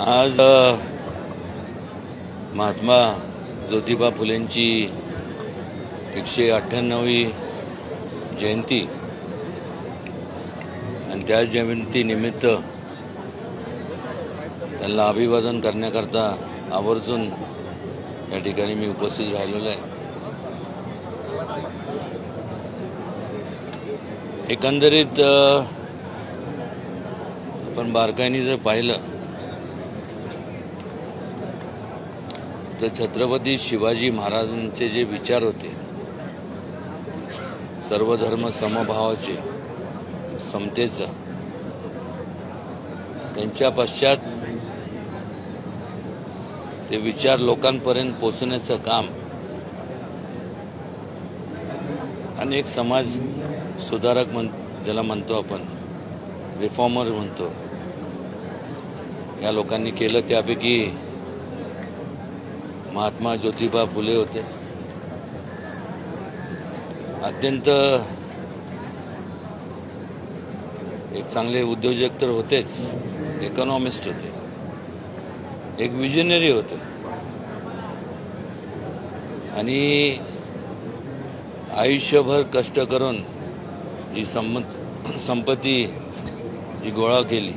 आज महात्मा ज्योतिबा फुलेंची एकशे अठ्ठ्याण्णवी जयंती आणि त्या जयंतीनिमित्त त्यांना अभिवादन करण्याकरता आवर्जून या ठिकाणी मी उपस्थित राहिलेलो आहे. एकंदरीत आपण बारकाईने जर पाहिलं तर छत्रपती शिवाजी महाराजांचे जे विचार होते सर्वधर्म समभावाचे समतेचं त्यांच्या पश्चात ते विचार लोकांपर्यंत पोचण्याचं काम अनेक समाज सुधारक म्हण ज्याला म्हणतो आपण रिफॉर्मर म्हणतो. या लोकांनी केलं त्यापैकी महात्मा ज्योतिबा फुले होते. अत्यंत एक चांगले उद्योजक तर होतेच. इकॉनॉमिस्ट होते. एक विजनरी होते. आणि आयुष्यभर कष्ट करून जी संमत संपत्ती जी गोळा केली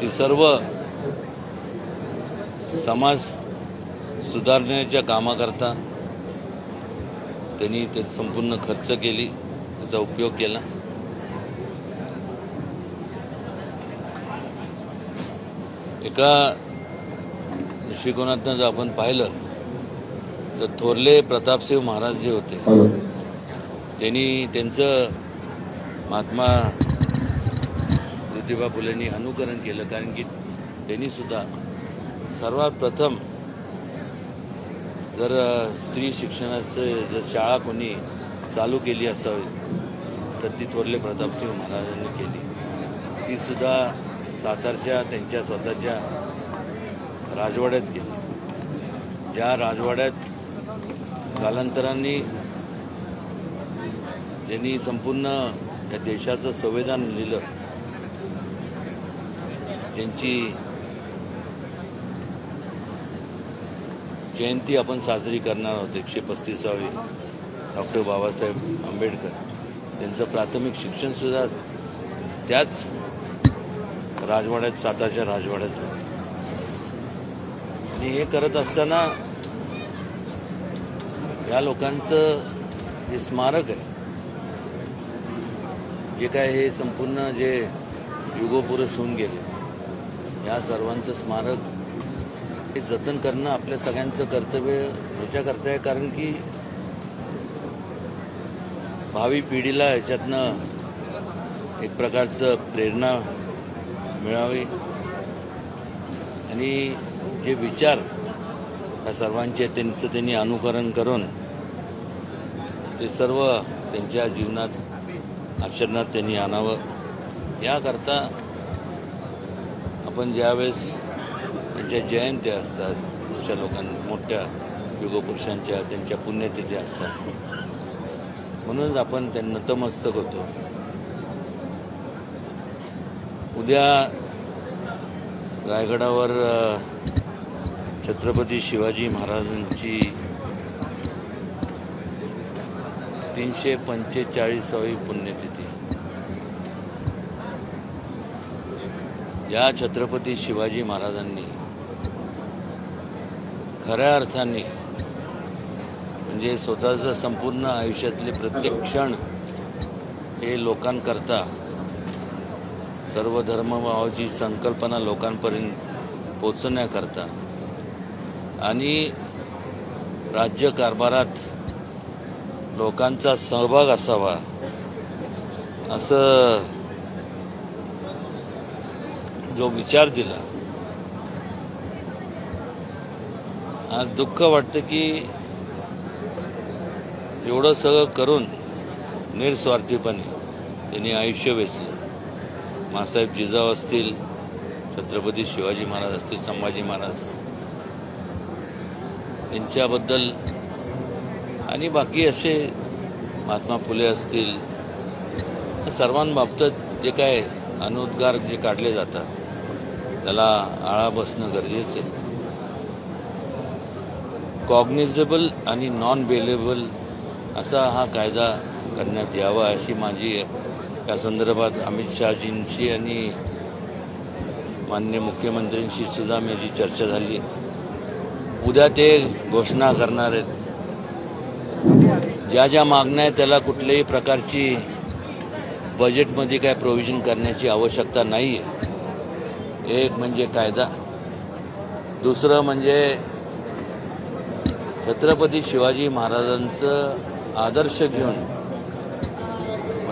ती सर्व समाज सुधारण्याच्या कामाकरता त्यांनी ते संपूर्ण खर्च केली त्याचा उपयोग केला. एका दृष्टिकोनातनं जर आपण पाहिलं तर थोरले प्रतापसिंह महाराज जे होते त्यांनी त्यांचं महात्मा ज्योतिबा फुलेंनी अनुकरण केलं कारण की त्यांनी सुद्धा सर्वात प्रथम जर स्त्री शिक्षणाचं जर शाळा कोणी चालू केली असावी तर ती थोरले प्रतापसिंह महाराजांनी केली. तीसुद्धा सातारच्या त्यांच्या स्वतःच्या राजवाड्यात केली ज्या राजवाड्यात कालांतराने ज्यांनी संपूर्ण या देशाचं संविधान लिहिलं त्यांची जयंती आपण साजरी करणार आहोत एकशे पस्तीसावी. डॉक्टर बाबासाहेब आंबेडकर त्यांचं प्राथमिक शिक्षणसुद्धा त्याच राजवाड्यात सातारच्या राजवाड्यात झालं. आणि हे करत असताना या लोकांचं हे स्मारक आहे. जे काय हे संपूर्ण जे युगोपुरुष होऊन गेले या सर्वांचं स्मारक हे जतन करणं आपल्या सगळ्यांचं कर्तव्य ह्याच्याकरता आहे. कारण की भावी पिढीला ह्याच्यातनं एक प्रकारचं प्रेरणा मिळावी. आणि जे विचार या सर्वांचे त्यांचं त्यांनी अनुकरण करून ते सर्व त्यांच्या जीवनात आचरणात त्यांनी आणावं. याकरता आपण ज्यावेळेस त्यांच्या जयंत्या असतात अशा लोकांना मोठ्या युगपुरुषांच्या त्यांच्या पुण्यतिथी असतात. म्हणूनच आपण त्यांना नतमस्तक होतो. उद्या रायगडावर छत्रपती शिवाजी महाराजांची तीनशे पंचेचाळीसावी पुण्यतिथी. या छत्रपती शिवाजी महाराजांनी खऱ्या अर्थाने म्हणजे स्वतःचं संपूर्ण आयुष्यातले प्रत्येक क्षण हे लोकांकरता सर्व धर्मभावाची संकल्पना लोकांपर्यंत पोचण्याकरता आणि राज्यकारभारात लोकांचा सहभाग असावा असं जो विचार दिला आज दुःख वाटतं की एवढं सगळं करून निरस्वार्थीपणे त्यांनी आयुष्य वेचलं. मासाहेब जिजाऊ असतील छत्रपती शिवाजी महाराज असतील संभाजी महाराज असतील. यांच्याबद्दल आणि बाकी असे महात्मा फुले असतील सर्वांबाबतीत जे काय अनुद्गार जे काढले जातात त्याला आळा बसणं गरजेचं आहे. कॉग्निझेबल आणि नॉन बेलेबल असा हा कायदा करण्यात यावा अशी माझी या संदर्भात अमित शहाजींशी आणि माननीय मुख्यमंत्र्यांशी सुद्धा माझी चर्चा झाली. उद्या ते घोषणा करणार आहेत. ज्या ज्या मागण्या आहेत त्याला कुठल्याही प्रकारची बजेटमध्ये काय प्रोव्हिजन करण्याची आवश्यकता नाही आहे एक म्हणजे कायदा. दुसरं म्हणजे छत्रपती शिवाजी महाराजांचं आदर्श घेऊन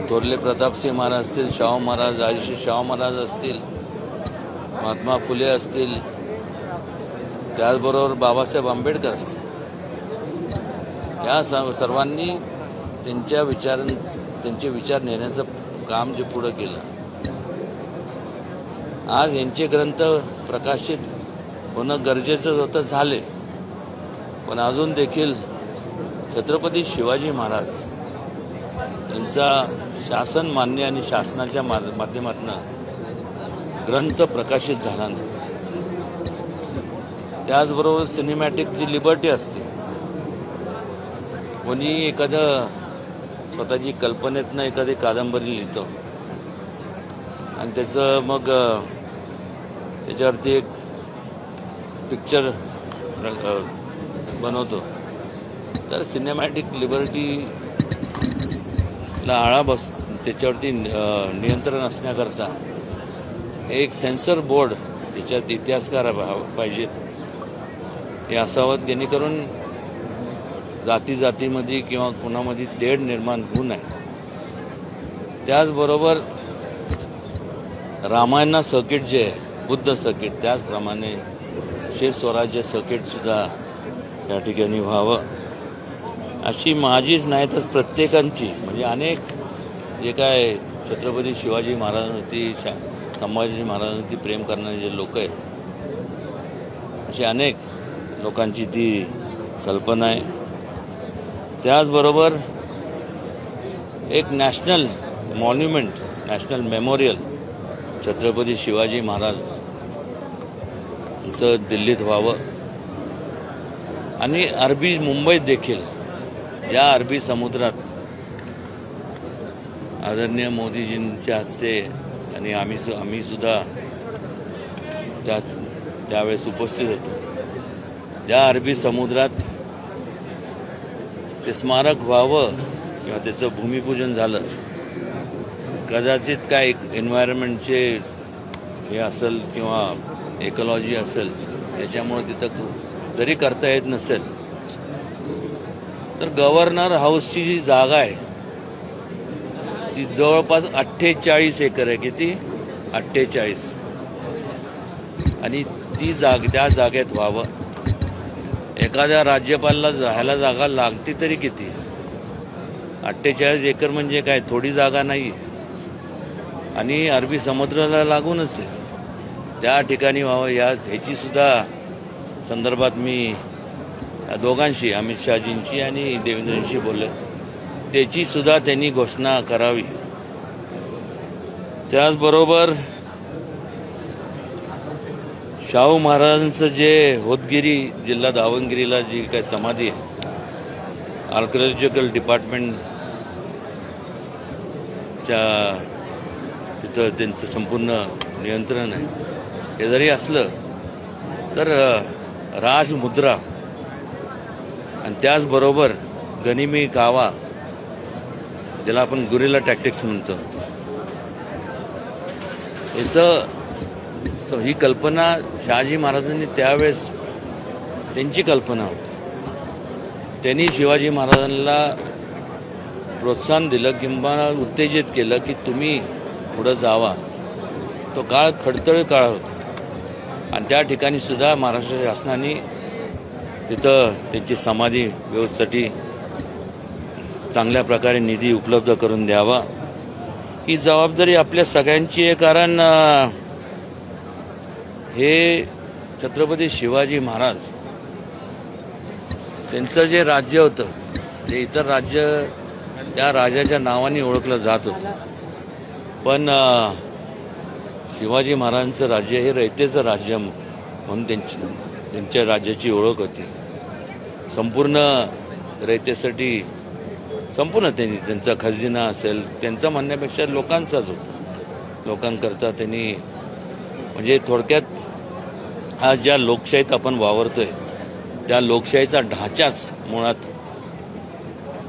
थोरले प्रतापसिंह महाराज असतील शाहू महाराज आयुष्य शाहू महाराज असतील महात्मा फुले असतील त्याचबरोबर बाबासाहेब आंबेडकर असतील. या सर्वांनी त्यांच्या विचारां त्यांचे विचार नेण्याचं काम जे पुढं केलं. आज यांचे ग्रंथ प्रकाशित होणं गरजेचं होतं झाले. पण अजून देखील छत्रपती शिवाजी महाराज यांचा शासन मान्य आणि शासनाच्या मा माध्यमातून ग्रंथ प्रकाशित झाला नाही. त्याचबरोबर सिनेमॅटिक जी लिबर्टी असते कोणी एखादं स्वतःची कल्पनेतनं एखादी कादंबरी लिहितो आणि त्याचं मग त्याच्यावरती एक पिक्चर बनवतो. तर सिनेमॅटिक लिबर्टीला आळा बस त्याच्यावरती नियंत्रण असण्याकरता एक सेन्सर बोर्ड त्याच्यात इतिहासकार पाहिजेत हे असावं जेणेकरून जाती जातीमध्ये किंवा कुणामध्ये तेढ निर्माण होऊ नये. त्याचबरोबर रामायणा सर्किट जे आहे बुद्ध सर्किट त्याचप्रमाणे शेष स्वराज्य सर्किटसुद्धा त्या ठिकाणी व्हावं. अशी माझीच नाही तर प्रत्येकांची म्हणजे अनेक जे काय छत्रपती शिवाजी महाराजांवरती शा संभाजी महाराजांवरती प्रेम करणारे जे लोक आहेत अशी अनेक लोकांची ती कल्पना आहे. त्याचबरोबर एक national monument national memorial Chhatrapati Shivaji Maharaj दिल्लीत व्हावं. आणि अरबी मुंबईत देखील या अरबी समुद्रात आदरणीय मोदीजींच्या हस्ते आणि आम्ही सु आम्ही सुद्धा त्या त्यावेळेस उपस्थित होतो. या अरबी समुद्रात ते स्मारक व्हावं किंवा त्याचं भूमिपूजन झालं कदाचित काय एक एन्व्हायरमेंटचे हे असेल किंवा एकॉलॉजी असेल त्याच्यामुळं तिथं क- जरी करता येत नसेल तर गव्हर्नर हाऊसची जी जागा आहे ती जवळपास अठ्ठेचाळीस एकर आहे. किती? अठ्ठेचाळीस. आणि ती जाग त्या जागेत व्हावं. एखाद्या राज्यपालला जायला जागा लागते तरी किती? अठ्ठेचाळीस एकर म्हणजे काय? थोडी जागा नाही. आहे आणि अरबी समुद्राला लागूनच आहे. त्या ठिकाणी व्हावं या ह्याची सुद्धा संदर्भात मी दोघांशी अमित शहाजींशी आणि देवेंद्रजींशी बोललो. त्याची सुद्धा त्यांनी घोषणा करावी. त्याचबरोबर शाहू महाराजांचं जे होतगिरी जिल्हा दावणगिरीला जी काही समाधी आहे आर्किओलॉजिकल डिपार्टमेंटच्या तिथं त्यांचं संपूर्ण नियंत्रण आहे. हे जरी असलं तर राजमुद्रा. आणि त्याचबरोबर गनिमी कावा ज्याला आपण गुरिला टॅक्टिक्स म्हणतो. याचं सो ही कल्पना शहाजी महाराजांनी त्यावेळेस त्यांची कल्पना होती. त्यांनी शिवाजी महाराजांना प्रोत्साहन दिलं किंवा उत्तेजित केलं की तुम्ही पुढं जावा. तो काळ खडतळ काळ होता. आणि त्या ठिकाणी सुद्धा महाराष्ट्र शासनाने तिथं त्यांची समाधी व्यवस्थेसाठी चांगल्या प्रकारे निधी उपलब्ध करून द्यावा. ही जबाबदारी आपल्या सगळ्यांची आहे कारण हे छत्रपती शिवाजी महाराज त्यांचं जे राज्य होतं ते इतर राज्य त्या राजाच्या नावाने ओळखलं जात होतं. पण शिवाजी महाराजांचं राज्य हे रयतेचं राज्य म्हणून त्यांची त्यांच्या राज्याची ओळख होती. संपूर्ण रयतेसाठी संपूर्ण त्यांनी त्यांचा खजिना असेल त्यांचा म्हणण्यापेक्षा लोकांचाच होता. लोकांकरता त्यांनी म्हणजे थोडक्यात आज ज्या लोकशाहीत आपण वावरतोय त्या लोकशाहीचा ढाचाच मुळात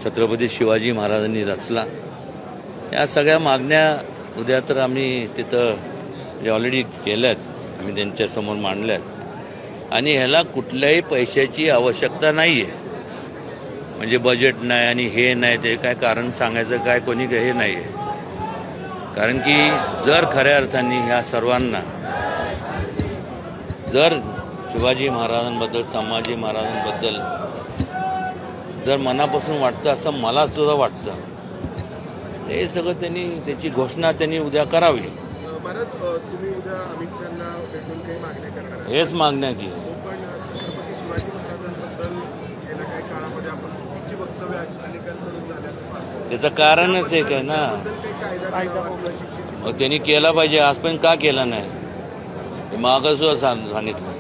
छत्रपती शिवाजी महाराजांनी रचला. या सगळ्या मागण्या उद्या तर आम्ही तिथं जे ऑलरेडी केल्यात आम्ही त्यांच्यासमोर मांडल्यात. आणि ह्याला कुठल्याही पैशाची आवश्यकता नाही आहे म्हणजे बजेट नाही आणि हे नाही ते काय कारण सांगायचं काय कोणी हे नाही आहे कारण की जर खऱ्या अर्थाने ह्या सर्वांना जर शिवाजी महाराजांबद्दल संभाजी महाराजांबद्दल जर मनापासून वाटतं असं मला सुद्धा वाटतं तर हे सगळं त्यांनी त्याची घोषणा त्यांनी उद्या करावी. तुम्ही उद्या अमित शहाना भेटून काही मागण्या करणार. हेच मागण्या की. पण छत्रपती शिवाजी महाराजांबद्दल गेल्या काही काळामध्ये आपण चुकीची वक्तव्य अनेकांकडून झाल्याचं पाहतो. त्याचं कारणच एक आहे ना. काही कायदा शिक्षेची मग त्यांनी केला पाहिजे. आज पण का केला नाही? हे मागं सुद्धा सांग सांगितलं.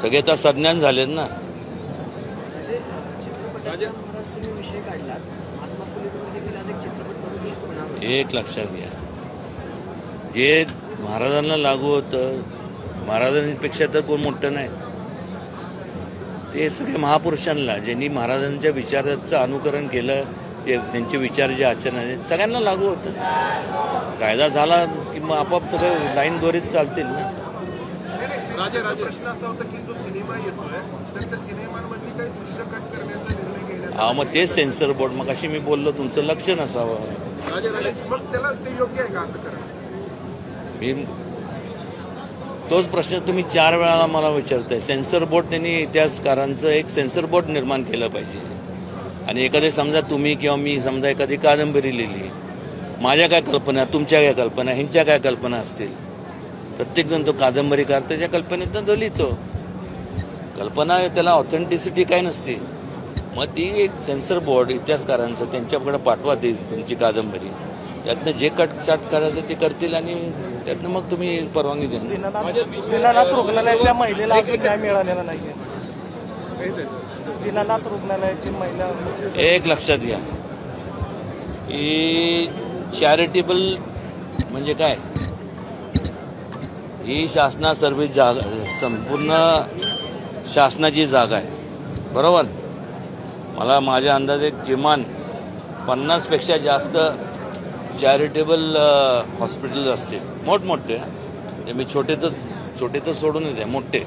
सगळे तर सज्ञान झालेत ना. म्हणजे चित्रपटाचा बराच तुम्ही विषय काढलात. महात्मा फुलेकडून देखील आज एक चित्रपट बनवू शकतो होणार एक लक्षात घ्या. जे महाराजांना लागू होतं महाराजांपेक्षा तर कोण मोठं नाही. ते सगळे महापुरुषांना ज्यांनी महाराजांच्या विचाराचं अनुकरण केलं ते त्यांचे विचार जे आचरण आहे सगळ्यांना लागू होतं. कायदा झाला की मग आपोआप सगळं लाईन दोरीत चालतील ना. राजा राजा. प्रश्न असा होता की जो सिनेमा येतोय तर त्या सिनेमांमधली काही दृश्य कट करण्याचा निर्णय घेण्यात हा मग तेच सेन्सर बोर्ड मग अशी मी बोललो तुमचं लक्ष नसावं. राजा राजा मग त्याला ते योग्य आहे का असं मी तोच प्रश्न तुम्ही चार वेळाला मला विचारताय. सेन्सर बोर्ड त्यांनी इतिहासकारांचं एक सेन्सर बोर्ड निर्माण केलं पाहिजे. आणि एखादे समजा तुम्ही किंवा मी समजा एखादी कादंबरी लिहिली. माझ्या काय कल्पना तुमच्या काय कल्पना ह्यांच्या काय कल्पना असतील? प्रत्येकजण तो कादंबरीकार त्याच्या कल्पनेतनं तो लिहितो. कल्पना त्याला ऑथेंटिसिटी काय नसते. मग ती एक सेन्सर बोर्ड इतिहासकारांचं त्यांच्याकडे पाठवा ती तुमची कादंबरी. त्यातनं जे कट चाट करायचं ते करतील आणि त्यातनं मग तुम्ही परवानगी द्या दीनानाथ रुग्णालयाच्या महिलेला अजून न्याय मिळालेला नाहीये? दीनानाथ रुग्णालयाची महिला एक लक्षात घ्या. की चॅरिटेबल म्हणजे काय? ही शासना सर्व्हिस जागा संपूर्ण शासनाची जागा आहे. बरोबर? मला माझ्या अंदाजे किमान पन्नासपेक्षा जास्त चॅरिटेबल हॉस्पिटल असतील. मोठमोठे ते मी छोटे तर छोटे तर सोडून येते मोठे.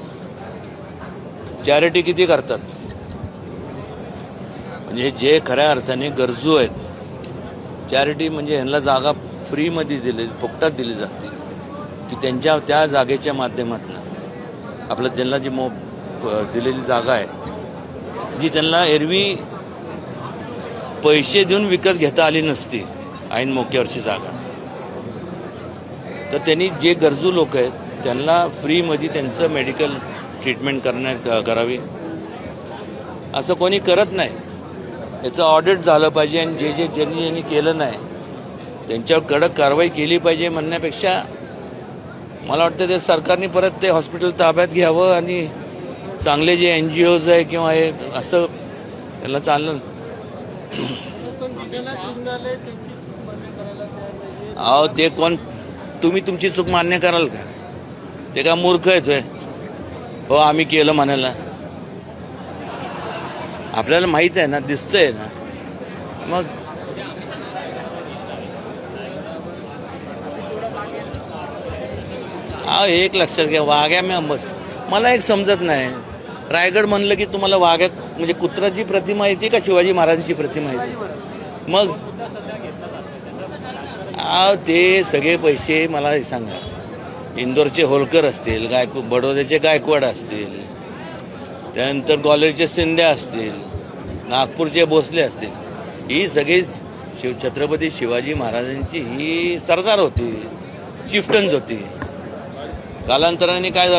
चॅरिटी किती करतात? म्हणजे जे खऱ्या अर्थाने गरजू आहेत. चॅरिटी म्हणजे ह्यांना जागा फ्रीमध्ये दिली फुकटात दिली जाते. की त्यांच्या त्या जागेच्या माध्यमातून. आपलं त्यांना जी मो दिलेली जागा आहे. जी त्यांना एरवी पैसे देऊन विकत घेता आली नसती. ऐन मोक्यावरची जागा. तर त्यांनी जे गरजू लोक आहेत त्यांना फ्रीमध्ये त्यांचं मेडिकल ट्रीटमेंट करण्यात करावी. असं कोणी करत नाही. याचं ऑडिट झालं पाहिजे आणि जे जे ज्यांनी ज्यांनी केलं नाही त्यांच्यावर कडक कारवाई केली पाहिजे म्हणण्यापेक्षा मला वाटतं ते सरकारने परत ते हॉस्पिटल ताब्यात घ्यावं आणि चांगले जे एन जी ओज आहे किंवा हे असं त्याला चाललं. अहो ते कोण तुम्ही तुमची चूक मान्य कराल का? ते का मूर्ख आहेत हो आम्ही केलं म्हणायला. आपल्याला माहीत आहे ना दिसतंय ना. मग हा एक लक्षात घ्या वाघ्या मी बस मला एक समजत नाही. रायगड म्हणलं की तुम्हाला वाघ्या म्हणजे कुत्राची प्रतिमा येते का शिवाजी महाराजांची प्रतिमा येते मग अहो ते सगळे पैसे मला सांगा. इंदोरचे होलकर असतील गायक बडोद्याचे गायकवाड असतील त्यानंतर ग्वाल्हेरचे शिंदे असतील नागपूरचे भोसले असतील. ही सगळी शिव छत्रपती शिवाजी महाराजांची ही सरदार होती चिफ्टन्स होती. कालांतराने काय झालं?